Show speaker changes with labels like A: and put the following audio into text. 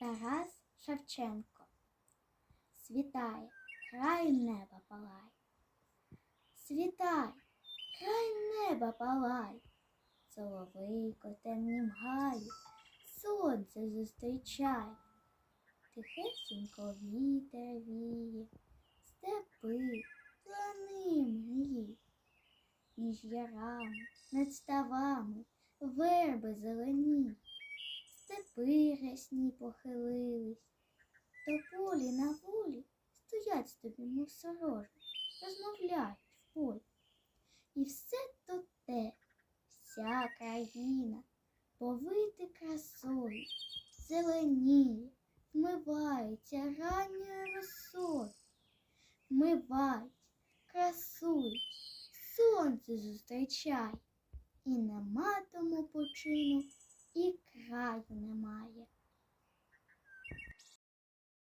A: Тарас Шевченко. Світає, край неба палай. Світай, край неба палай. Соловейко темнім гаю, сонце зустрічай. Тихесенько вітер віє, степи, плани мрії. Між ярами, над ставами, верби зелені, степи похилились, то полі на волі стоять з тобі, мов сорожі, розмовляють в полі. І все то те, вся країна, повити красою, зеленіє, вмивається ранньою росою, вмивають, красують, сонце зустрічай, і нема тому почину, краю немає.